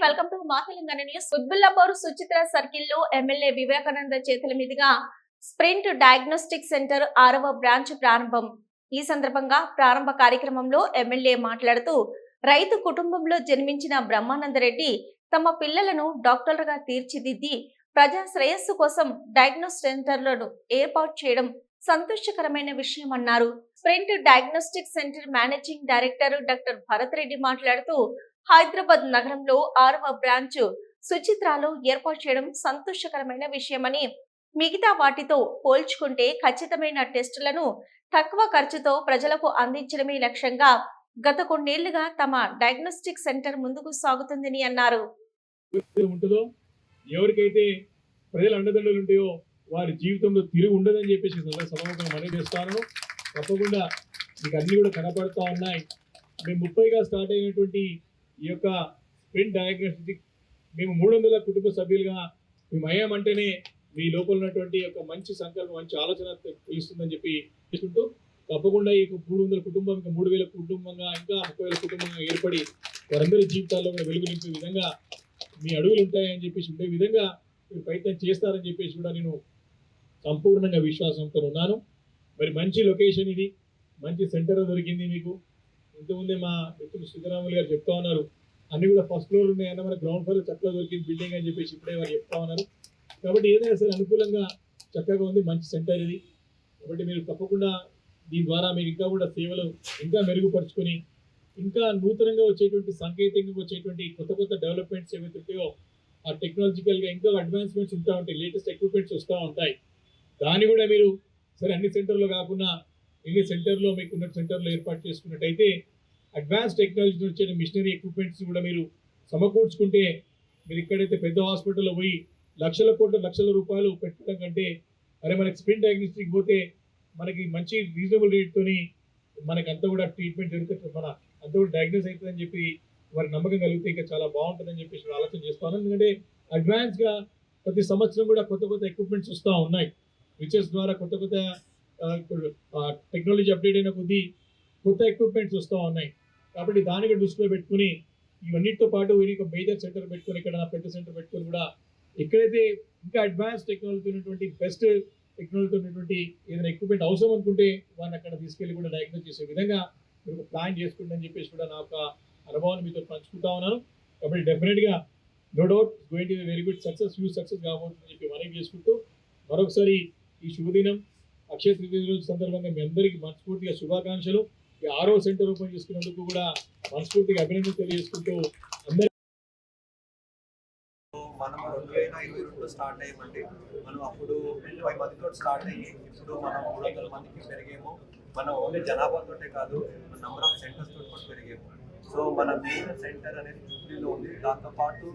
Welcome to మా Telangana news Quthbullapur Suchitra సర్కిల్లో MLA Vivekananda చేతుల మీదుగా స్ప్రింట్ డయాగ్నోస్టిక్ సెంటర్ ఆరవ బ్రాంచ్ ప్రారంభం. ఈ సందర్భంగా ప్రారంభ కార్యక్రమంలో ఎమ్మెల్యే మాట్లాడుతూ రైతు కుటుంబంలో జన్మించిన బ్రహ్మానందరెడ్డి తమ పిల్లలను డాక్టర్లుగా తీర్చిదిద్ది ప్రజా శ్రేయస్సు కోసం డయాగ్నోస్ సెంటర్లను ఏర్పాటు చేయడం సంతోషకరమైన విషయం అన్నారు sprint diagnostic centre managing director doctor Bharat Reddy మాట్లాడుతూ హైదరాబాద్ నగరంలో ఆరవ బ్రాంచ్ సుచిత్రాలో ఏర్పాటు చేయడం సంతోషకరమైన విషయమని మిగతా వాటితో పోల్చుకుంటే ఖచ్చితమైన టెస్టులను తక్కువ ఖర్చుతో ప్రజలకు అందించడమే లక్ష్యంగా గత కొన్నేళ్ళుగా తమ డయాగ్నోస్టిక్ సెంటర్ ముందుకు సాగుతుందని అన్నారు. ఉంటుందో ఎవరికైతే ప్రజల అండదండలు ఉంటాయో వారి జీవితంలో తిరుగు ఉండదని చెప్పేసి సమూహంగా మనవి చేస్తాను తప్పకుండా మీకు అన్ని కూడా కనపడతా ఉన్నాయి. మేము ముప్పైగా స్టార్ట్ అయినటువంటి ఈ యొక్క స్ప్రింట్ డయాగ్నోస్టిక్ మేము మూడు వందల కుటుంబ సభ్యులుగా మేము అయ్యామంటేనే మీ లోపల ఉన్నటువంటి యొక్క మంచి సంకల్పం మంచి ఆలోచన తెలుస్తుందని చెప్పి తీసుకుంటూ తప్పకుండా ఈ మూడు వందల కుటుంబం ఇంకా మూడు వేల కుటుంబంగా ఇంకా ముప్పై వేల కుటుంబంగా ఏర్పడి వారందరి జీవితాల్లో కూడా వెలుగు నింపే విధంగా మీ అడుగులు ఉంటాయని చెప్పేసి ఉండే విధంగా మీరు ప్రయత్నం చేస్తారని చెప్పేసి కూడా నేను సంపూర్ణంగా విశ్వాసంతో ఉన్నాను. మరి మంచి లొకేషన్ ఇది. మంచి సెంటర్ దొరికింది మీకు. ఇంతకుముందే మా మిత్రులు సిద్ధరాములు గారు చెప్తా ఉన్నారు. అన్ని కూడా ఫస్ట్ ఫ్లోర్ ఉన్నాయన్న మన గ్రౌండ్ ఫ్లోర్ చక్కగా దొరికింది బిల్డింగ్ అని చెప్పేసి ఇప్పుడే వారు చెప్తా ఉన్నారు. కాబట్టి ఏదైనా సరే అనుకూలంగా చక్కగా ఉంది మంచి సెంటర్ ఇది. కాబట్టి మీరు తప్పకుండా దీని ద్వారా మీరు ఇంకా కూడా సేవలు ఇంకా మెరుగుపరుచుకొని ఇంకా నూతనంగా వచ్చేటువంటి సాంకేతికంగా వచ్చేటువంటి కొత్త కొత్త డెవలప్మెంట్స్ ఏవైతే ఉంటాయో ఆ టెక్నాలజికల్గా ఇంకా అడ్వాన్స్మెంట్స్ ఉంటా ఉంటాయి లేటెస్ట్ ఎక్విప్మెంట్స్ వస్తూ ఉంటాయి. దాన్ని కూడా మీరు సరే అన్ని సెంటర్లో కాకుండా ఎన్ని సెంటర్లో మీకు ఉన్న సెంటర్లో ఏర్పాటు చేసుకున్నట్టయితే అడ్వాన్స్ టెక్నాలజీ వచ్చే మిషనరీ ఎక్విప్మెంట్స్ కూడా మీరు సమకూర్చుకుంటే మీరు ఎక్కడైతే పెద్ద హాస్పిటల్లో పోయి లక్షల కోట్ల లక్షల రూపాయలు పెట్టడం కంటే అరే మనకి స్ప్రిన్ డయాగ్నోస్టిక్ పోతే మనకి మంచి రీజనబుల్ రేట్తోని మనకి అంతా కూడా ట్రీట్మెంట్ జరుగుతుంది మన అంతా కూడా డయాగ్నోస్ అవుతుందని చెప్పి వారికి నమ్మకం కలిగితే ఇంకా చాలా బాగుంటుందని చెప్పేసి నేను ఆలోచన చేస్తాను ఎందుకంటే అడ్వాన్స్గా ప్రతి సంవత్సరం కూడా కొత్త కొత్త ఎక్విప్మెంట్స్ వస్తూ ఉన్నాయి విచెస్ ద్వారా కొత్త కొత్త టెక్నాలజీ అప్డేట్ అయిన కొద్దీ కొత్త ఎక్విప్మెంట్స్ వస్తూ ఉన్నాయి. కాబట్టి దాన్ని కూడా దృష్టిలో పెట్టుకుని ఇవన్నిటితో పాటు ఒక మేజర్ సెంటర్ పెట్టుకొని ఇక్కడ పెద్ద సెంటర్ పెట్టుకొని కూడా ఎక్కడైతే ఇంకా అడ్వాన్స్ టెక్నాలజీ ఉన్నటువంటి బెస్ట్ టెక్నాలజీ ఉన్నటువంటి ఏదైనా ఎక్విప్మెంట్ అవసరం అనుకుంటే వారిని అక్కడ తీసుకెళ్ళి కూడా డయాగ్నోస్ చేసే విధంగా మీరు ఒక ప్లాన్ చేసుకుంటే అని చెప్పేసి కూడా నా యొక్క అనుభవాన్ని మీతో పంచుకుంటా ఉన్నాను. కాబట్టి డెఫినెట్గా no doubt going to very good success huge success కాబోతుందని చెప్పి మనవి చేసుకుంటూ మరొకసారి ఈ శుభదినం. అక్షయ తృతీయ రోజు సందర్భంగా మీ అందరికీ మనస్ఫూర్తిగా శుభాకాంక్షలు. ఆరో సెంటర్ ఓపెన్ చేసుకున్నందుకు కూడా మనస్ఫూర్తిగా అభినందనలు తెలియజేసుకుంటూ అందరి మనం రెండు వేల ఇరవై రెండు స్టార్ట్ అయ్యామండి. మనం అప్పుడు ముప్పై మందితో స్టార్ట్ అయ్యి ఇప్పుడు మనం మూడు వందల మందికి పెరిగాము. మనం ఓన్లీ జనాభాతోటే కాదు నెంబర్ ఆఫ్ సెంటర్స్ తోటి కూడా పెరిగాము. సో మన మెయిన్ సెంటర్ అనేది జూబ్లీలో ఉంది. దాంతో పాటు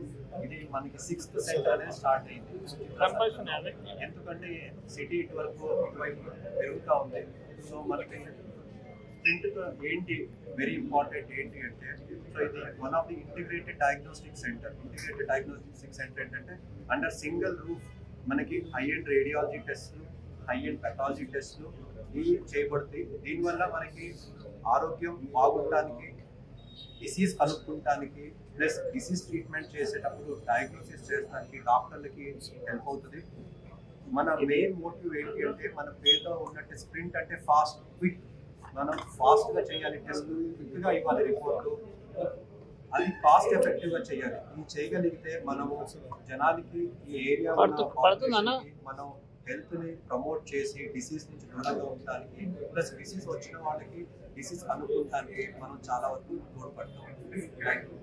ఇది మనకి సిక్స్త్ సెంటర్ అనేది స్టార్ట్ అయింది. ఎందుకంటే సిటీ వరకు ఇటువైపు పెరుగుతూ ఉంది. సో మనకి ప్రింట్ ఏంటి వెరీ ఇంపార్టెంట్ ఏంటి అంటే సో ఇది one of the integrated diagnostic centre. Integrated diagnostic centre ఏంటంటే అండర్ సింగిల్ రూఫ్ మనకి హై అండ్ రేడియాలజీ టెస్ట్లు హై అండ్ పెథాలజీ టెస్ట్లు ఇవి చేయబడతాయి. దీనివల్ల మనకి ఆరోగ్యం బాగుండటానికి డిసీజ్ కనుక్కుంటానికి ప్లస్ డిసీజ్ ట్రీట్మెంట్ చేసేటప్పుడు డయాగ్నోసిస్ చేయడానికి డాక్టర్లకి హెల్ప్ అవుతుంది. మన మెయిన్ మోటివ్ ఏంటి అంటే మన పేరులో ఉన్నట్టు స్ప్రింట్ అంటే ఫాస్ట్ క్విక్ మనం ఫాస్ట్గా చేయాలి టెస్ట్ క్విక్గా ఇవ్వాలి రిపోర్ట్ అది కాస్ట్ ఎఫెక్టివ్గా చేయాలి. ఇది చేయగలిగితే మనము జనానికి ఈ ఏరియా? మనం హెల్త్ని ప్రమోట్ చేసి డిసీజ్ నుంచి దూరంగా ఉండడానికి ప్లస్ డిసీజ్ వచ్చిన వాళ్ళకి డిసీజ్ కనుక్కోవడానికి మనం చాలా వరకు తోడ్పడతాం. Thank you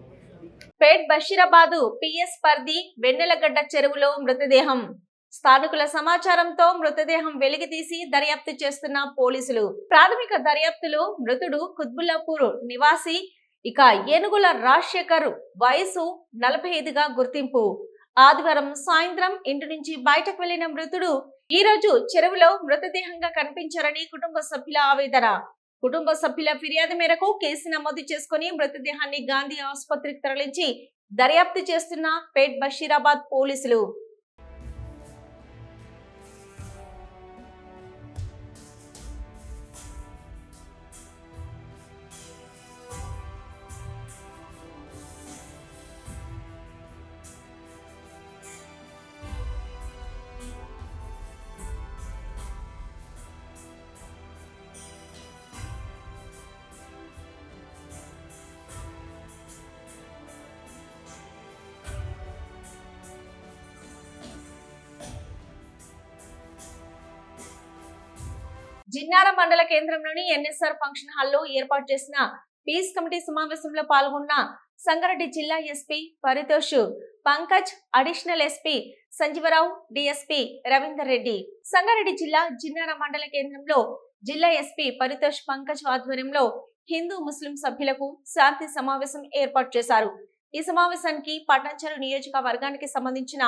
Pet Basheerabad PS పరిధి వెన్నెలగడ్డ చెరువులో మృతదేహం. స్థానికుల సమాచారంతో మృతదేహం వెలికితీసి దర్యాప్తు చేస్తున్న పోలీసులు. ప్రాథమిక దర్యాప్తులో మృతుడు కుత్బుల్లాపూర్ నివాసి ఇక ఏనుగుల రాజశేఖర్ వయసు నలభై ఐదుగా గుర్తింపు. ఆదివారం సాయంత్రం ఇంటి నుంచి బయటకు వెళ్ళిన మృతుడు ఈ రోజు చెరువులో మృతదేహంగా కనిపించారని కుటుంబ సభ్యుల ఆవేదన. కుటుంబ సభ్యుల ఫిర్యాదు మేరకు కేసు నమోదు చేసుకుని మృతదేహాన్ని గాంధీ ఆసుపత్రికి తరలించి దర్యాప్తు చేస్తున్న పేట్ బషీరాబాద్ పోలీసులు. జిన్నార మండల కేంద్రంలోని ఎన్ఎస్ఆర్ ఫంక్షన్ హాల్లో ఏర్పాటు చేసిన పీస్ కమిటీ సమావేశంలో పాల్గొన్న సంగారెడ్డి జిల్లా SP Paritosh Pankaj additional SP Sanjeevarao DSP Ravinder Reddy. Sangareddy జిల్లా జిన్నార మండల కేంద్రంలో జిల్లా ఎస్పీ పరితోష్ పంకజ్ ఆధ్వర్యంలో హిందూ ముస్లిం సభ్యులకు శాంతి సమావేశం ఏర్పాటు చేశారు. ఈ సమావేశానికి పటాన్చెరు నియోజకవర్గానికి సంబంధించిన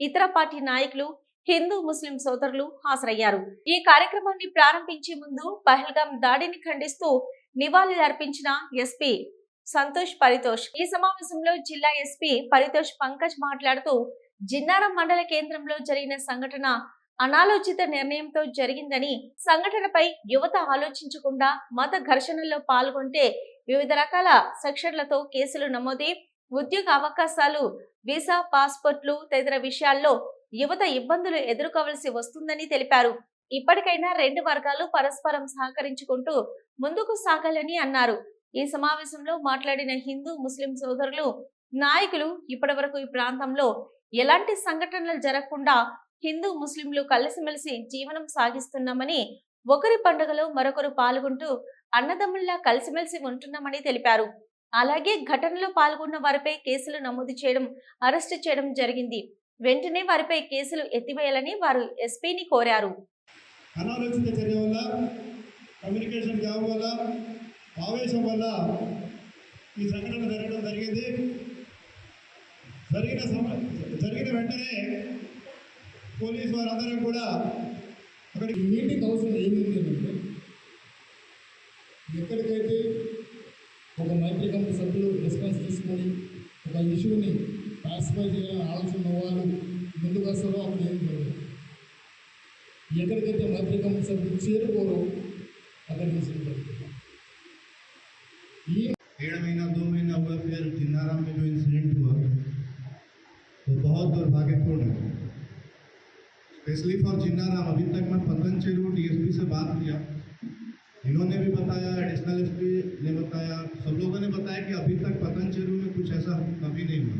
ఇతర పార్టీ నాయకులు హిందూ ముస్లిం సోదరులు హాజరయ్యారు. ఈ కార్యక్రమాన్ని ప్రారంభించే ముందు పహల్గాం దాడిని ఖండిస్తూ నివాళులర్పించిన ఎస్పీ సంతోష్ పరితోష్. ఈ సమావేశంలో జిల్లా ఎస్పీ పరితోష్ పంకజ్ మాట్లాడుతూ జిన్నారం మండల కేంద్రంలో జరిగిన సంఘటన అనాలోచిత నిర్ణయంతో జరిగిందని సంఘటనపై యువత ఆలోచించకుండా మత ఘర్షణల్లో పాల్గొంటే వివిధ రకాల సెక్షన్లతో కేసులు నమోదే ఉద్యోగ అవకాశాలు వీసా పాస్పోర్ట్లు తదితర విషయాల్లో యువత ఇబ్బందులు ఎదుర్కోవలసి వస్తుందని తెలిపారు. ఇప్పటికైనా రెండు వర్గాలు పరస్పరం సహకరించుకుంటూ ముందుకు సాగాలని అన్నారు. ఈ సమావేశంలో మాట్లాడిన హిందూ ముస్లిం సోదరులు నాయకులు ఇప్పటివరకు ఈ ప్రాంతంలో ఎలాంటి సంఘటనలు జరగకుండా హిందూ ముస్లింలు కలిసిమెలిసి జీవనం సాగిస్తున్నామని ఒకరి పండుగలో మరొకరు పాల్గొంటూ అన్నదమ్ముల్లా కలిసిమెలిసి ఉంటున్నామని తెలిపారు. అలాగే ఘటనలో పాల్గొన్న వారిపై కేసులు నమోదు చేయడం అరెస్టు చేయడం జరిగింది. వెంటనే వారిపై కేసులు ఎత్తివేయాలని వారు ఎస్పీని కోరారు. అనాలోచిత చర్య వల్ల కమ్యూనికేషన్ గ్యాప్ వల్ల ఆవేశం వల్ల ఈ సంఘటన జరగడం జరిగింది. జరిగిన జరిగిన వెంటనే పోలీసు వారందరం కూడా అక్కడికి మీటింగ్ అవసరం ఏమిటి అంటే ఎక్కడికైతే ఒక మైత్రి కమిటీ సభ్యులు రెస్పాన్స్ తీసుకొని ఒక ఇష్యూని పాసిఫై చేయాలని ఆలోచన ఉన్న వాళ్ళు ముందుకు వస్తారో అప్పుడు ఏం జరగదు ఎక్కడికైతే మైత్రి కమిటీ సభ్యులు చేరుకోరో అక్కడికి తీసుకుంటారు ఈ डेढ़ महीना दो महीना हुआ फिर जिन्नाराम में जो इंसिडेंट हुआ वो बहुत दुर्भाग्यपूर्ण है स्पेशली फॉर जिन्नाराम अभी तक मैं पतंचेरू डीएसपी से बात किया इन्होंने भी बताया एडिशनल एसपी ने बताया सब लोगों ने बताया कि अभी तक पतंचेरू में कुछ ऐसा कभी नहीं हुआ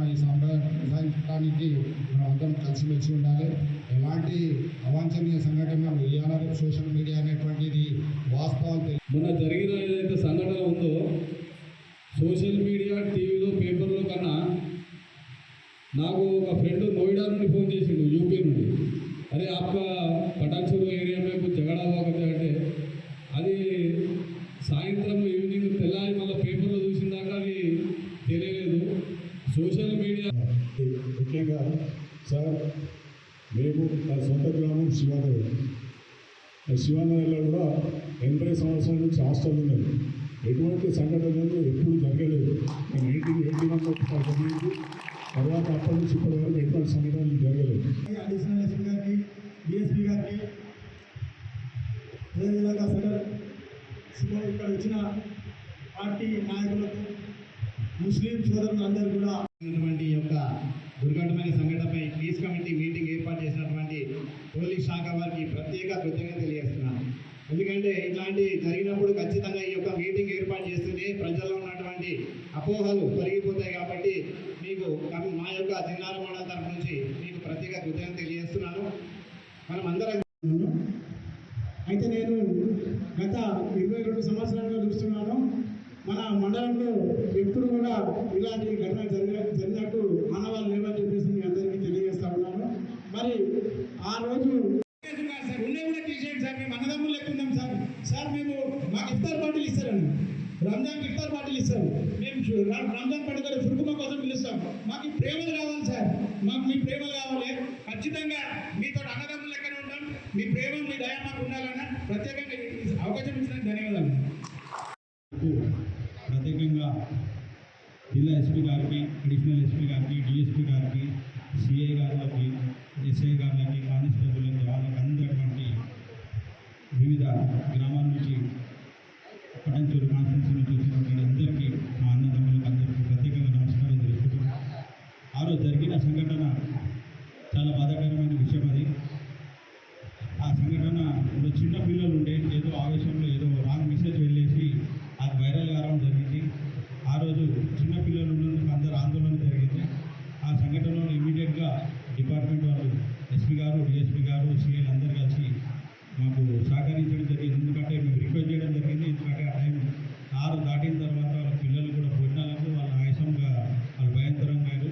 కార్యక్రమం ఈ సంప్రదాయానికి మనం అందరం కలిసిమెలిసి ఉండాలి. ఎలాంటి అవాంఛనీయ సంఘటనలు ఇవాళ సోషల్ మీడియా అనేటువంటిది వాస్తవాలు మొన్న జరిగిన ఏదైతే సంఘటన ఉందో సోషల్ మీడియా టీవీలో పేపర్లో కన్నా నాకు ఒక ఫ్రెండ్ నోయిడా నుండి ఫోన్ చేసిండు యూపీ నుండి. అరే అప్ప పటాచూరు ఏరియా మేము జగడా అంటే అది సాయంత్రం ఈవినింగ్ తెల్లారి మళ్ళీ పేపర్లో సోషల్ మీడియా ముఖ్యంగా సార్ మేము నా సొంత గ్రామం శివానగర్. శివానగర్లో కూడా ఎనభై సంవత్సరాల నుంచి హాస్టల్ ఉన్నది. ఎటువంటి సంఘటనలు ఎప్పుడు జరగలేదు. నేను నైన్టీన్ ఎయిటీ వన్లో జరిగింది తర్వాత అప్పటి నుంచి ఇప్పటి వరకు ఎటువంటి సంఘటనలు జరగలేదు. అడిషనల్ ఎస్పీ గారికి డిఎస్పీ గారికి అదేవిధంగా ఇక్కడ వచ్చిన పార్టీ నాయకులకు ముస్లిం సోదరులందరూ కూడా ఉన్నటువంటి ఈ యొక్క దుర్ఘటమైన సంఘటనపై పీస్ కమిటీ మీటింగ్ ఏర్పాటు చేసినటువంటి పోలీస్ శాఖ వారికి ప్రత్యేక కృతజ్ఞత తెలియజేస్తున్నాను. ఎందుకంటే ఇట్లాంటి జరిగినప్పుడు ఖచ్చితంగా ఈ యొక్క మీటింగ్ ఏర్పాటు చేస్తేనే ప్రజల్లో ఉన్నటువంటి అపోహలు తొలగిపోతాయి కాబట్టి మీకు మా యొక్క జిల్లాల మండల తరఫు నుంచి మీకు ప్రత్యేక కృతజ్ఞత తెలియజేస్తున్నాను. మనం అందరం అయితే నేను గత ఇరవై రెండు సంవత్సరాలుగా చూస్తున్నాను. మన మండలంలో ఎప్పుడు కూడా ఇలాంటి ఘటన జరిగిన జరిగినట్టు ఆనవాళ్ళు లేవని చెప్పేసి మీ అందరికీ తెలియజేస్తా ఉన్నాను. మరి ఆ రోజు సార్ ఉన్నాయి కూడా తీసేయండి సార్ మేము అన్నదమ్ములు లెక్కున్నాం సార్. సార్ మేము మాకు ఇఫ్తార్ పార్టీలు ఇస్తారండి రంజాన్ ఇఫ్తార్ పార్టీలు ఇస్తారు. మేము రంజాన్ పండుగ సురుకుమ కోసం పిలుస్తాం. మాకు ప్రేమలు కావాలి సార్. మాకు మీ ప్రేమలు కావాలి. ఖచ్చితంగా మీతో అన్నదమ్ములు లెక్కనే ఉంటాం. మీ ప్రేమ మీ దయా మాకు ఉండాలన్న ప్రత్యేకంగా అవకాశం ఇచ్చినందుకు ధన్యవాదాలు. ప్రత్యేకంగా ఎస్పీ గారికి అడిషనల్ ఎస్పీ గారికి డిఎస్పీ గారికి సిఐ గారికి ఎస్ఐ గారికి కానిస్టేబుల్ వాళ్ళకి అందరిటువంటి వివిధ గ్రామాల నుంచి పటంచూరు కాన్ఫరెన్స్ నుంచి వచ్చినటువంటి అందరికీ మా అన్నదమ్ములకు అందరికీ ప్రత్యేకంగా నమస్కారం తెలుపుతూ ఆ రోజు జరిగిన సంఘటన చాలా బాధాకరమైన విషయం అది. ఆ సంఘటనలో చిన్న పిల్లలు ఉండే ఏదో ఆవేశంలో ఏదో రాంగ్ మెసేజ్ వెళ్ళేసి అది వైరల్ కావడం జరిగింది ఆ రోజు చిన్న పిల్లలు ఉన్నందుకు అందరు ఆందోళన జరిగింది ఆ సంఘటనలో ఇమీడియట్గా డిపార్ట్మెంట్ వాళ్ళు ఎస్పీ గారు డిఎస్పీ గారు సిఐలు అందరు కలిసి మాకు సహకరించడం జరిగింది ఎందుకంటే మేము రిక్వెస్ట్ చేయడం జరిగింది ఎందుకంటే ఆ టైం ఆరు దాటిన తర్వాత వాళ్ళ పిల్లలు కూడా భోజనాలకు వాళ్ళ ఆయాసంగా వాళ్ళు భయంకరంగా అయ్యారు.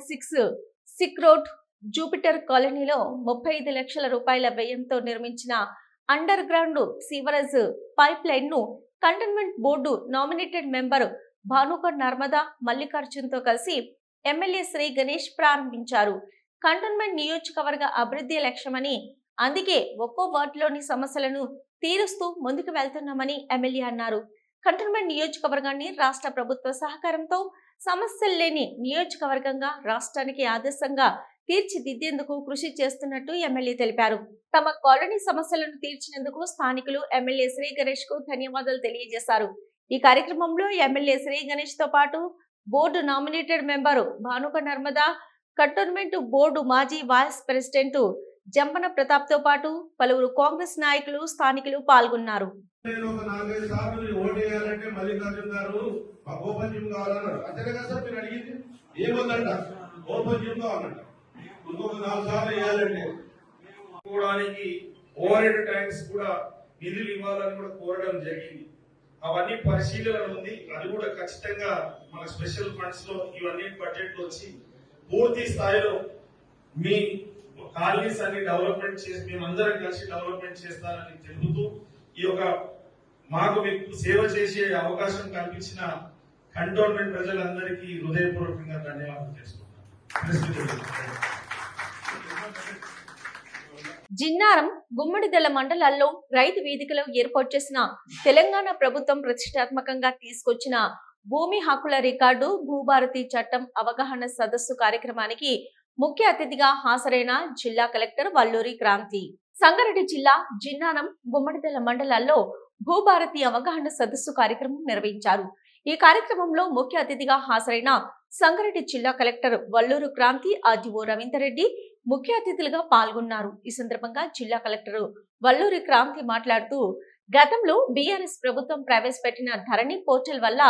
Cantonment six sick road Jupiter కాలనీలో ముప్పై ఐదు లక్షల రూపాయల వ్యయంతో నిర్మించిన అండర్ గ్రౌండ్ సీవరేజ్ పైప్ లైన్ను cantonment board nominated member Bhanukar Narmada మల్లికార్జున్తో కలిసి ఎమ్మెల్యే శ్రీ గణేష్ ప్రారంభించారు. కంటోన్మెంట్ నియోజకవర్గ అభివృద్ధి లక్ష్యమని అందుకే ఒక్కో వార్డులోని సమస్యలను తీరుస్తూ ముందుకు వెళ్తున్నామని ఎమ్మెల్యే అన్నారు. కంటోన్మెంట్ నియోజకవర్గాన్ని రాష్ట్ర ప్రభుత్వ సహకారంతో సమస్యలు లేని నియోజకవర్గంగా రాష్ట్రానికి ఆదర్శంగా తీర్చిదిద్దేందుకు కృషి చేస్తున్నట్టు ఎమ్మెల్యే తెలిపారు. తమ కాలనీ సమస్యలను తీర్చినందుకు స్థానికులు ఎమ్మెల్యే శ్రీ గణేష్కు ధన్యవాదాలు తెలియజేశారు. ఈ కార్యక్రమంలో ఎమ్మెల్యే శ్రీ గణేష్తో పాటు board nominated member Bhanuka Narmada cantonment board మాజీ వైస్ ప్రెసిడెంట్ జంపన ప్రతాప్తో పాటు పలువురు కాంగ్రెస్ నాయకులు స్థానికులు పాల్గొన్నారు. నిధులు ఇవ్వాలని కూడా కోరడం జరిగింది. అవన్నీ పరిశీలన ఉంది. అది కూడా ఖచ్చితంగా మన స్పెషల్ ఫండ్స్లో ఇవన్నీ బడ్జెట్లో వచ్చి పూర్తి స్థాయిలో మీ కాలనీస్ అన్ని డెవలప్మెంట్ చేసి మేమందరం కలిసి డెవలప్మెంట్ చేస్తానని తెలుపుతూ ఈ యొక్క మాకు మీకు సేవ చేసే అవకాశం కల్పించిన కంటోన్మెంట్ ప్రజలందరికీ హృదయపూర్వకంగా ధన్యవాదాలు చేసుకుంటున్నాను జిన్నారం గుమ్మడిదెల మండలాల్లో రైతు వేదికలో ఏర్పాటు చేసిన తెలంగాణ ప్రభుత్వం ప్రతిష్టాత్మకంగా తీసుకొచ్చిన భూమి హక్కుల రికార్డు భూభారతి చట్టం అవగాహన సదస్సు కార్యక్రమానికి ముఖ్య అతిథిగా హాజరైన జిల్లా కలెక్టర్ వల్లూరి క్రాంతి. సంగారెడ్డి జిల్లా జిన్నానం గుమ్మడిదల మండలాల్లో భూభారతి అవగాహన సదస్సు కార్యక్రమం నిర్వహించారు. ఈ కార్యక్రమంలో ముఖ్య అతిథిగా హాజరైన సంగారెడ్డి జిల్లా కలెక్టర్ వల్లూరు క్రాంతి ఆర్డీఓ రవీందర్ రెడ్డి ముఖ్య అతిథులుగా పాల్గొన్నారు. ఈ సందర్భంగా జిల్లా కలెక్టర్ వల్లూరి క్రాంతి మాట్లాడుతూ గతంలో బీఆర్ఎస్ ప్రభుత్వం ప్రవేశపెట్టిన ధరణి పోర్టల్ వల్ల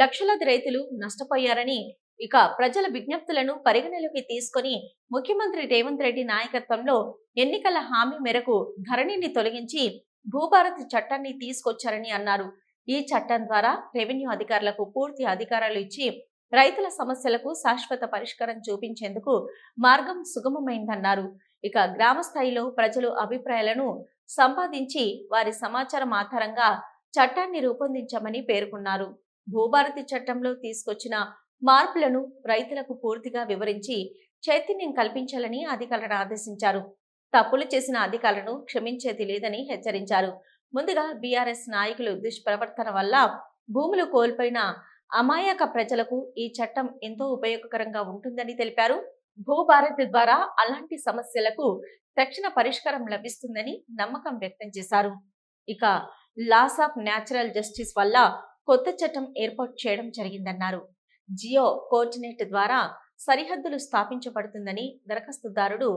లక్షలాది రైతులు నష్టపోయారని ఇక ప్రజల విజ్ఞప్తులను పరిగణలోకి తీసుకొని ముఖ్యమంత్రి రేవంత్ రెడ్డి నాయకత్వంలో ఎన్నికల హామీ మేరకు ధరణిని తొలగించి భూభారతి చట్టాన్ని తీసుకొచ్చారని అన్నారు. ఈ చట్టం ద్వారా రెవెన్యూ అధికారులకు పూర్తి అధికారాలు ఇచ్చి రైతుల సమస్యలకు శాశ్వత పరిష్కారం చూపించేందుకు మార్గం సుగమమైందన్నారు. ఇక గ్రామ స్థాయిలో ప్రజలు అభిప్రాయాలను సంపాదించి వారి సమాచారం ఆధారంగా చట్టాన్ని రూపొందించామని పేర్కొన్నారు. భూభారతి చట్టంలో తీసుకొచ్చిన మార్పులను రైతులకు పూర్తిగా వివరించి చైతన్యం కల్పించాలని అధికారులను ఆదేశించారు. తప్పులు చేసిన అధికారులను క్షమించేది లేదని హెచ్చరించారు. ముందుగా బీఆర్ఎస్ నాయకులు దుష్ప్రవర్తన వల్ల భూములు కోల్పోయిన అమాయక ప్రజలకు ఈ చట్టం ఎంతో ఉపయోగకరంగా ఉంటుందని తెలిపారు. భూభారత్ ద్వారా అలాంటి సమస్యలకు తక్షణ పరిష్కారం లభిస్తుందని నమ్మకం వ్యక్తం చేశారు. ఇక లాస్ ఆఫ్ న్యాచురల్ జస్టిస్ వల్ల కొత్త చట్టం ఏర్పాటు చేయడం జరిగిందన్నారు. జియో కోఆర్డినేట్ ద్వారా సరిహద్దులు స్థాపించబడుతుందని దరఖాస్తుదారుడు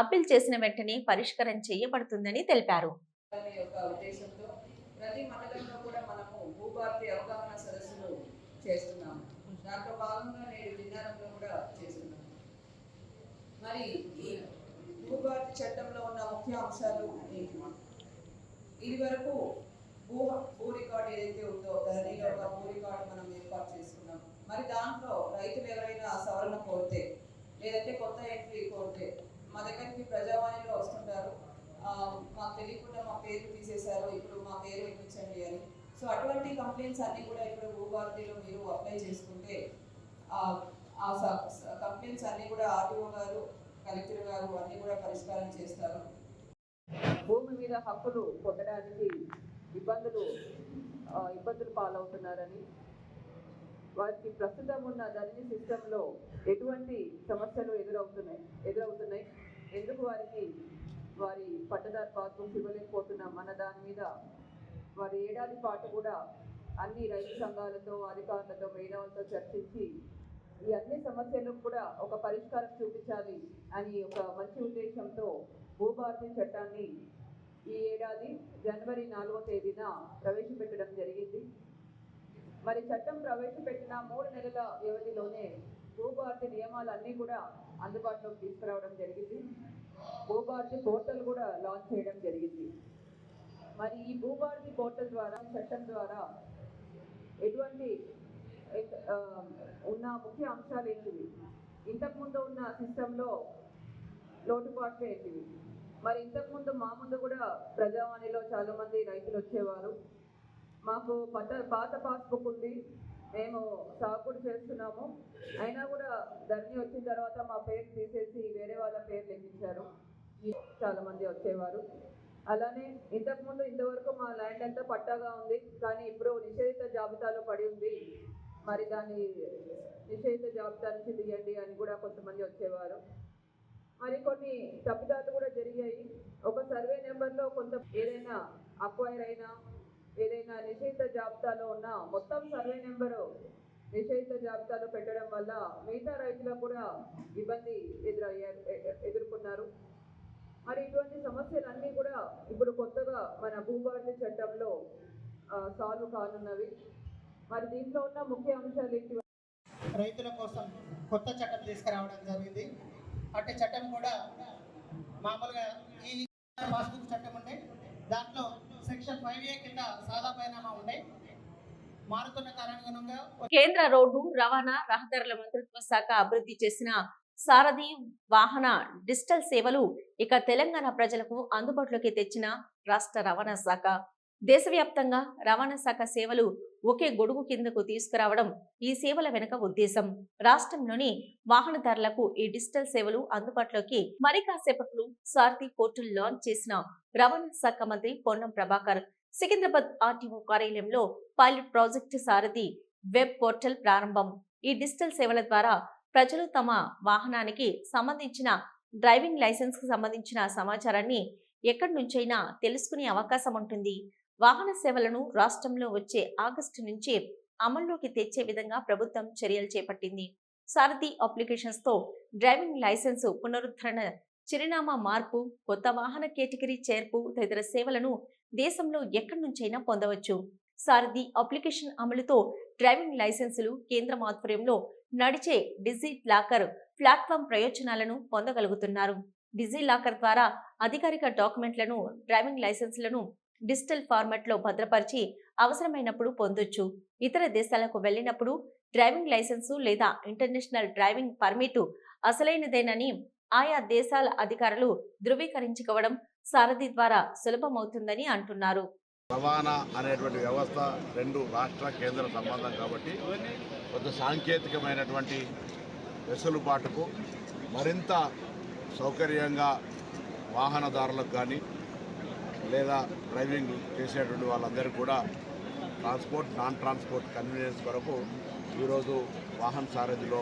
అప్పీల్ చేసిన వెంటనే పరిష్కారం చేయబడుతుందని తెలిపారు. ప్రతి మండలంలో కూడా మనము భూభారతి అవగాహన సదస్సులు చేస్తున్నాము. దాంట్లో భాగంగా నేడు కూడా చేస్తున్నాము. మరి ఈ భూభారతి చట్టంలో ఉన్న ముఖ్య అంశాలు ఇది వరకు భూ భూ రికార్డు ఏదైతే ఉందో ధరణిలో భూ రికార్డు మనం ఏర్పాటు చేసుకున్నాము. మరి దాంట్లో రైతులు ఎవరైనా సవరణ కోరితే లేదంటే కొత్త ఎంట్రీ కోరితే మా దగ్గరికి ప్రజావాణిలో వస్తుంటారు. మాకు తెలియకుండా మా పేరు తీసేశారు ఇప్పుడు మా పేరు ఇప్పించండి అని. సో అటువంటి కంప్లైంట్స్ అన్నీ కూడా ఇప్పుడు భూభారతిలో మీరు అప్లై చేసుకుంటే ఆ, కంప్లైంట్స్ అన్నీ కూడా ఆర్టీఓ గారు కలెక్టర్ గారు అన్నీ కూడా పరిష్కారం చేస్తారు. భూమి మీద హక్కులు పొందడానికి ఇబ్బందులు ఇబ్బందులు పాలవుతున్నారని వారికి ప్రస్తుతం ఉన్న ధరణి సిస్టంలో ఎటువంటి సమస్యలు ఎదురవుతున్నాయి? ఎదురవుతున్నాయి. ఎందుకు వారికి వారి పట్టదారు పాస్బుక్స్ ఇవ్వలేకపోతున్నాం? అన్న దాని మీద వారి ఏడాది పాటు కూడా అన్ని రైతు సంఘాలతో అధికారులతో మేధావులతో చర్చించి ఈ అన్ని సమస్యలకు కూడా ఒక పరిష్కారం చూపించాలి అని ఒక మంచి ఉద్దేశంతో భూభారతి చట్టాన్ని ఈ ఏడాది జనవరి నాలుగో తేదీన ప్రవేశపెట్టడం జరిగింది. మరి చట్టం ప్రవేశపెట్టిన మూడు నెలల వ్యవధిలోనే భూభారతి నియమాలన్నీ కూడా అందుబాటులోకి తీసుకురావడం జరిగింది. భూభారతి పోర్టల్ కూడా లాంచ్ చేయడం జరిగింది. మరి ఈ భూభారతి పోర్టల్ ద్వారా చట్టం ద్వారా ఎటువంటి ఉన్న ముఖ్య అంశాలు ఏంటివి? ఇంతకుముందు ఉన్న సిస్టంలో లోటుపాట్లు ఏంటివి? మరి ఇంతకుముందు మా ముందు కూడా ప్రజావాణిలో చాలామంది రైతులు వచ్చేవారు. మాకు పట్ట పాత పాస్బుక్ ఉంది. మేము సాగుడు చేస్తున్నాము. అయినా కూడా ధరణి వచ్చిన తర్వాత మా పేరు తీసేసి వేరే వాళ్ళ పేరు లెక్కించారు చాలామంది వచ్చేవారు. అలానే ఇంతకుముందు ఇంతవరకు మా ల్యాండ్ అంతా పట్టాగా ఉంది. కానీ ఇప్పుడు నిషేధిత జాబితాలో పడి ఉంది. మరి దాన్ని నిషేధిత జాబితా నుంచి తీయండి అని కూడా కొంతమంది వచ్చేవారు. మరి కొన్ని తప్పిదాలు కూడా జరిగాయి. ఒక సర్వే నెంబర్లో కొంత ఏదైనా అక్వైర్ అయినా ఏదైనా నిషేధిత జాబితాలో ఉన్న మొత్తం సర్వే నెంబరు నిషేధిత జాబితాలో పెట్టడం వల్ల మిగతా రైతులకు కూడా ఇబ్బంది ఎదురయ్యారు ఎదుర్కొన్నారు. మరి ఇటువంటి సమస్యలన్నీ కూడా ఇప్పుడు కొత్తగా మన భూభారతి చట్టంలో సాల్వ్ కానున్నవి. మరి దీంట్లో ఉన్న ముఖ్య అంశాలు ఏంటి? రైతుల కోసం కొత్త చట్టం తీసుకురావడం జరిగింది. అట్టి చట్టం కూడా మామూలుగా ఈ పాస్బుక్ చట్టం ఉండే దాంట్లో సెక్షన్ ఫైవ్ ఏ కింద సాదా పరిణామం ఉండే. కేంద్ర రోడ్డు రవాణా రహదారుల మంత్రిత్వ శాఖ అభివృద్ధి చేసిన సారథి వాహన డిజిటల్ సేవలు ఇక తెలంగాణ ప్రజలకు అందుబాటులోకి తెచ్చిన రాష్ట్ర రవాణా శాఖ. దేశవ్యాప్తంగా రవాణా శాఖ సేవలు ఒకే గొడుగు కిందకు తీసుకురావడం ఈ సేవల వెనుక ఉద్దేశం. రాష్ట్రంలోని వాహనదారులకు ఈ డిజిటల్ సేవలు అందుబాటులోకి మరి కాసేపట్లో సారథి పోర్టల్ లాంచ్ చేసిన రవాణా శాఖ మంత్రి పొన్నం ప్రభాకర్ సికింద్రాబాద్ ఆర్టీఓ కార్యాలయంలో pilot project Sarathi web portal ప్రారంభం. ఈ డిజిటల్ సేవల ద్వారా ప్రజలు తమ వాహనానికి సంబంధించిన డ్రైవింగ్ లైసెన్స్కు సంబంధించిన సమాచారాన్ని ఎక్కడి నుంచైనా తెలుసుకునే అవకాశం ఉంటుంది. వాహన సేవలను రాష్ట్రంలో వచ్చే ఆగస్టు నుంచి అమల్లోకి తెచ్చే విధంగా ప్రభుత్వం చర్యలు చేపట్టింది. సారథి అప్లికేషన్స్తో డ్రైవింగ్ లైసెన్సు పునరుద్ధరణ చిరునామా మార్పు కొత్త వాహన కేటగిరీ చేర్పు తదితర సేవలను దేశంలో ఎక్కడి నుంచైనా పొందవచ్చు. సారథి అప్లికేషన్ అమలుతో డ్రైవింగ్ లైసెన్సులు కేంద్ర ఆధ్వర్యంలో నడిచే డిజి లాకర్ ప్లాట్ఫామ్ ప్రయోజనాలను పొందగలుగుతున్నారు. డిజిలాకర్ ద్వారా అధికారిక డాక్యుమెంట్లను డ్రైవింగ్ లైసెన్సులను డిజిటల్ ఫార్మాట్లో భద్రపరిచి అవసరమైనప్పుడు పొందొచ్చు. ఇతర దేశాలకు వెళ్ళినప్పుడు డ్రైవింగ్ లైసెన్సు లేదా ఇంటర్నేషనల్ డ్రైవింగ్ పర్మిటు అసలైనదేనని ఆయా దేశాల అధికారులు ధృవీకరించుకోవడం సారథి ద్వారా సులభమవుతుందని అంటున్నారు. రవాణా అనేటువంటి వ్యవస్థ రెండు రాష్ట్ర కేంద్ర సంబంధం కాబట్టి కొంత సాంకేతికమైనటువంటి వెసులుబాటుకు మరింత సౌకర్యంగా వాహనదారులకు కానీ లేదా డ్రైవింగ్ చేసేటువంటి వాళ్ళందరికీ కూడా ట్రాన్స్పోర్ట్ నాన్ ట్రాన్స్పోర్ట్ కన్వీనియన్స్ కొరకు ఈరోజు వాహన సారథిలో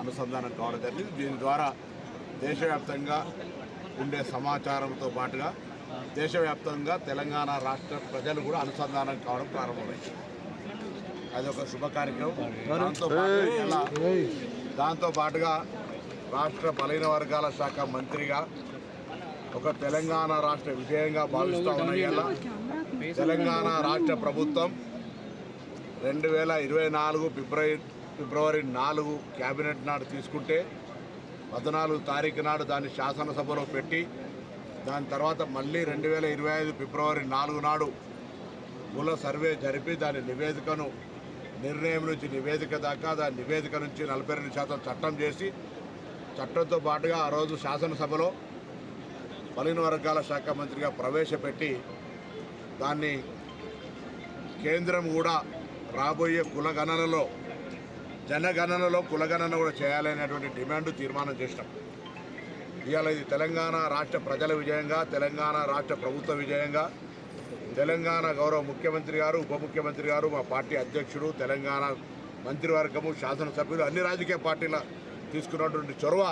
అనుసంధానం కావడం జరిగింది. దీని ద్వారా దేశవ్యాప్తంగా ఉండే సమాచారంతో పాటుగా దేశవ్యాప్తంగా తెలంగాణ రాష్ట్ర ప్రజలు కూడా అనుసంధానం కావడం ప్రారంభమైంది. అదొక శుభ కార్యక్రమం. దాంతో దాంతో పాటుగా రాష్ట్ర బలైన వర్గాల శాఖ మంత్రిగా ఒక తెలంగాణ రాష్ట్ర విజయంగా భావిస్తా ఉన్న తెలంగాణ రాష్ట్ర ప్రభుత్వం రెండు వేల ఇరవై నాలుగు ఫిబ్రవరి ఫిబ్రవరి నాలుగు క్యాబినెట్ నాడు తీసుకుంటే పద్నాలుగు తారీఖు నాడు దాన్ని శాసనసభలో పెట్టి దాని తర్వాత మళ్ళీ రెండు వేల ఇరవై ఐదు ఫిబ్రవరి నాలుగు నాడు కుల సర్వే జరిపి దాని నివేదికను నిర్ణయం నుంచి నివేదిక దాకా దాని నివేదిక నుంచి నలభై రెండు శాతం చట్టం చేసి చట్టంతో పాటుగా ఆ రోజు శాసనసభలో బలిన వర్గాల శాఖ మంత్రిగా ప్రవేశపెట్టి దాన్ని కేంద్రం కూడా రాబోయే కులగణనలో జనగణనలో కులగణన కూడా చేయాలనేటువంటి డిమాండ్ తీర్మానం చేసినాం. ఇవాళ ఇది తెలంగాణ రాష్ట్ర ప్రజల విజయంగా తెలంగాణ రాష్ట్ర ప్రభుత్వ విజయంగా. తెలంగాణ గౌరవ ముఖ్యమంత్రి గారు ఉప ముఖ్యమంత్రి గారు మా పార్టీ అధ్యక్షుడు తెలంగాణ మంత్రివర్గము శాసనసభ్యులు అన్ని రాజకీయ పార్టీల తీసుకున్నటువంటి చొరవ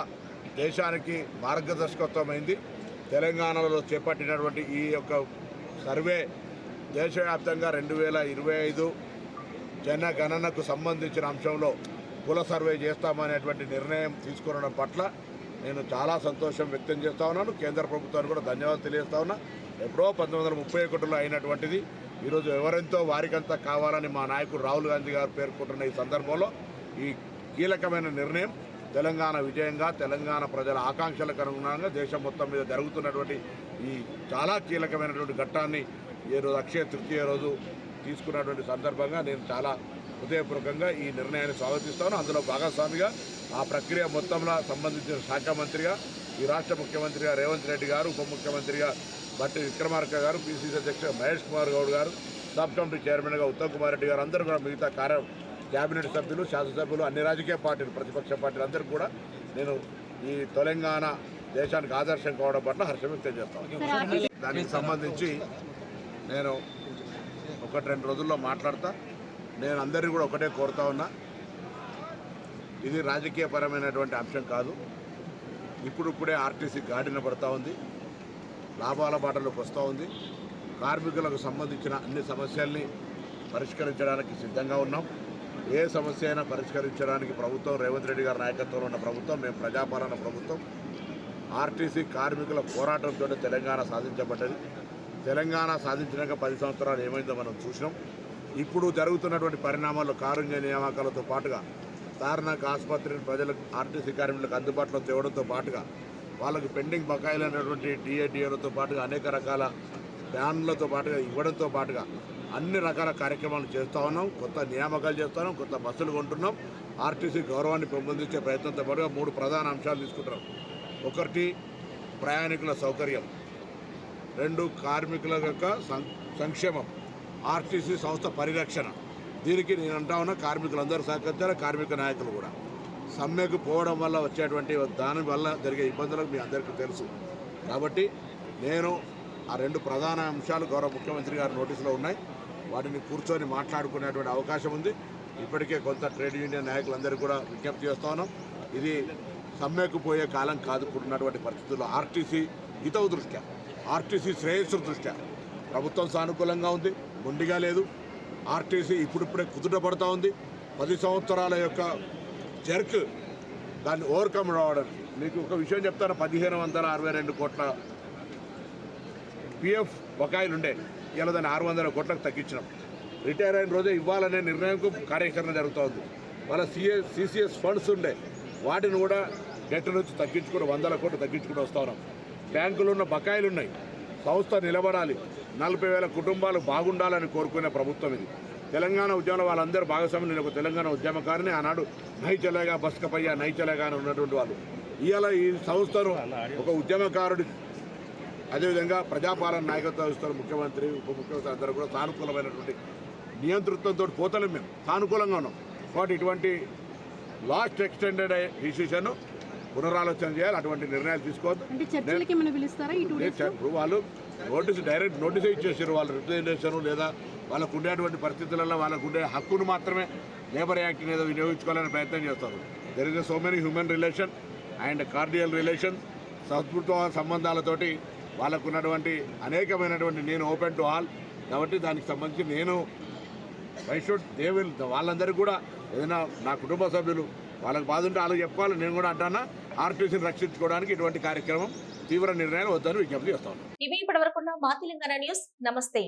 దేశానికి మార్గదర్శకత్వమైంది తెలంగాణలో చేపట్టినటువంటి ఈ యొక్క సర్వే దేశవ్యాప్తంగా రెండు వేల ఇరవై ఐదు జనగణనకు సంబంధించిన అంశంలో కుల సర్వే చేస్తామనేటువంటి నిర్ణయం తీసుకునడం పట్ల నేను చాలా సంతోషం వ్యక్తం చేస్తా ఉన్నాను. కేంద్ర ప్రభుత్వానికి కూడా ధన్యవాదాలు తెలియజేస్తా ఉన్నా. ఎప్పుడో పంతొమ్మిది వందల ముప్పై ఒకటిలో అయినటువంటిది. ఈరోజు ఎవరెంతో వారికంతా కావాలని మా నాయకుడు రాహుల్ గాంధీ గారు పేర్కొంటున్న ఈ సందర్భంలో ఈ కీలకమైన నిర్ణయం తెలంగాణ విజయంగా తెలంగాణ ప్రజల ఆకాంక్షలకు అనుగుణంగా దేశం మొత్తం మీద జరుగుతున్నటువంటి ఈ చాలా కీలకమైనటువంటి ఘట్టాన్ని ఈ రోజు అక్షయ తృతీయ రోజు తీసుకున్నటువంటి సందర్భంగా నేను చాలా హృదయపూర్వకంగా ఈ నిర్ణయాన్ని స్వాగతిస్తాను. అందులో భాగస్వామిగా ఆ ప్రక్రియ మొత్తంలో సంబంధించిన శాఖ మంత్రిగా ఈ రాష్ట్ర ముఖ్యమంత్రిగా రేవంత్ రెడ్డి గారు ఉప ముఖ్యమంత్రిగా బట్టి విక్రమార్క గారు పిసిసి అధ్యక్షుడు మహేష్ కుమార్ గౌడ్ గారు సబ్ కమిటీ చైర్మన్గా ఉత్తమ్ కుమార్ రెడ్డి గారు అందరూ కూడా మిగతా కార్య కేబినెట్ సభ్యులు శాసనసభ్యులు అన్ని రాజకీయ పార్టీలు ప్రతిపక్ష పార్టీలు అందరూ కూడా నేను ఈ తెలంగాణ దేశానికి ఆదర్శం కావడం పట్ల హర్షం వ్యక్తం చేస్తాను దానికి సంబంధించి నేను ఒకటి రెండు రోజుల్లో మాట్లాడతా. నేను అందరినీ కూడా ఒకటే కోరుతా ఉన్నా. ఇది రాజకీయపరమైనటువంటి అంశం కాదు. ఇప్పుడిప్పుడే ఆర్టీసీ గాడిన పడతా ఉంది. లాభాల బాటలోకి వస్తూ ఉంది. కార్మికులకు సంబంధించిన అన్ని సమస్యల్ని పరిష్కరించడానికి సిద్ధంగా ఉన్నాం. ఏ సమస్య అయినా పరిష్కరించడానికి ప్రభుత్వం రేవంత్ రెడ్డి గారి నాయకత్వంలో ఉన్న ప్రభుత్వం మేము ప్రజాపాలన ప్రభుత్వం ఆర్టీసీ కార్మికుల పోరాటంతో తెలంగాణ సాధించబడ్డది. తెలంగాణ సాధించినాక పది సంవత్సరాలు ఏమైందో మనం చూసినాం. ఇప్పుడు జరుగుతున్నటువంటి పరిణామాల్లో కారుణ్య నియామకాలతో పాటుగా తార్నాక్ ఆసుపత్రిని ప్రజలకు ఆర్టీసీ కార్మికులకు అందుబాటులో తేవడంతో పాటుగా వాళ్ళకి పెండింగ్ బకాయిలైనటువంటి డిఏడిఏలతో పాటుగా అనేక రకాల బ్యాన్లతో పాటుగా ఇవ్వడంతో పాటుగా అన్ని రకాల కార్యక్రమాలు చేస్తూ ఉన్నాం. కొత్త నియామకాలు చేస్తున్నాం కొత్త బస్సులు కొంటున్నాం. ఆర్టీసీ గౌరవాన్ని పెంపొందించే ప్రయత్నంతో పాటుగా మూడు ప్రధాన అంశాలు తీసుకుంటున్నాం. ఒకటి ప్రయాణికుల సౌకర్యం. రెండు కార్మికుల యొక్క సం- సంక్షేమం. ఆర్టీసీ సంస్థ పరిరక్షణ. దీనికి నేను అంటా ఉన్నా కార్మికులందరూ సహకరించారు కార్మిక నాయకులు కూడా. సమ్మెకు పోవడం వల్ల వచ్చేటువంటి దాని వల్ల జరిగే ఇబ్బందులకు మీ అందరికీ తెలుసు. కాబట్టి నేను ఆ రెండు ప్రధాన అంశాలు గౌరవ ముఖ్యమంత్రి గారి నోటీసులో ఉన్నాయి. వాటిని కూర్చొని మాట్లాడుకునేటువంటి అవకాశం ఉంది. ఇప్పటికే కొంత ట్రేడ్ యూనియన్ నాయకులందరూ కూడా విజ్ఞప్తి చేస్తా ఉన్నాం. ఇది సమ్మెకు పోయే కాలం కాదు ఇప్పుడున్నటువంటి పరిస్థితుల్లో ఆర్టీసీ హితవు దృష్ట్యా ఆర్టీసీ శ్రేయస్సు దృష్ట్యా ప్రభుత్వం సానుకూలంగా ఉంది మొండిగా లేదు. ఆర్టీసీ ఇప్పుడిప్పుడే కుదుట పడుతూ ఉంది. పది సంవత్సరాల యొక్క జర్క్ దాన్ని ఓవర్కమ్ రావడం మీకు ఒక విషయం చెప్తాను పదిహేను వందల అరవై రెండు కోట్ల పిఎఫ్ బకాయిలు ఉండే ఇలా దాన్ని ఆరు వందల కోట్లకు తగ్గించినాం. రిటైర్ అయిన రోజే ఇవ్వాలనే నిర్ణయంకు కార్యాచరణ జరుగుతోంది. వాళ్ళ సిఏ సిసిఎస్ ఫండ్స్ ఉండే వాటిని కూడా డెట్ నుంచి తగ్గించుకుని వందల కోట్లు తగ్గించుకుని వస్తా ఉన్నాం. బ్యాంకులు ఉన్న బకాయిలు ఉన్నాయి. సంస్థ నిలబడాలి. నలభై వేల కుటుంబాలు బాగుండాలని కోరుకునే ప్రభుత్వం ఇది. తెలంగాణ ఉద్యమంలో వాళ్ళందరూ భాగస్వామి నేను ఒక తెలంగాణ ఉద్యమకారిని. ఆనాడు నైచలేగా బస్కపయ్య నైచలేగా అని ఉన్నటువంటి వాళ్ళు. ఇవాళ ఈ సంస్థను ఒక ఉద్యమకారుడి అదేవిధంగా ప్రజాపాలన నాయకత్వం ఇస్తున్న ముఖ్యమంత్రి ఉప ముఖ్యమంత్రి అందరూ కూడా సానుకూలమైనటువంటి నియంతృత్వంతో పోతలేం మేము. సానుకూలంగా ఉన్నాం. కాబట్టి ఇటువంటి లాస్ట్ ఎక్స్టెండెడ్ డిసిషన్ పునరాలోచన చేయాలి. అటువంటి నిర్ణయాలు తీసుకోవద్దు. వాళ్ళు నోటీస్ డైరెక్ట్ నోటీసే ఇచ్చేసారు. వాళ్ళ రిప్రజెంటేషన్ లేదా వాళ్ళకు ఉండేటువంటి పరిస్థితులలో వాళ్ళకు ఉండే హక్కును మాత్రమే లేబర్ యాక్ట్ని ఏదో వినియోగించుకోవాలని ప్రయత్నం చేస్తారు. There is so many human relation and cardial relation సంస్కృత సంబంధాలతోటి వాళ్ళకు ఉన్నటువంటి అనేకమైనటువంటి నేను ఓపెన్ టు ఆల్ కాబట్టి దానికి సంబంధించి నేను ఐ షుడ్ వాళ్ళందరికీ కూడా ఏదైనా నా కుటుంబ సభ్యులు వాళ్ళకి బాధ ఉంటే వాళ్ళకి చెప్పుకోవాలి. నేను కూడా అంటానా ఆర్టీసీని రక్షించుకోవడానికి ఇటువంటి కార్యక్రమం తీవ్ర నిర్ణయాలు వద్దని విజ్ఞప్తి చేస్తాను ఇవి ఇప్పటివరకున్న మా తెలంగాణ న్యూస్. నమస్తే.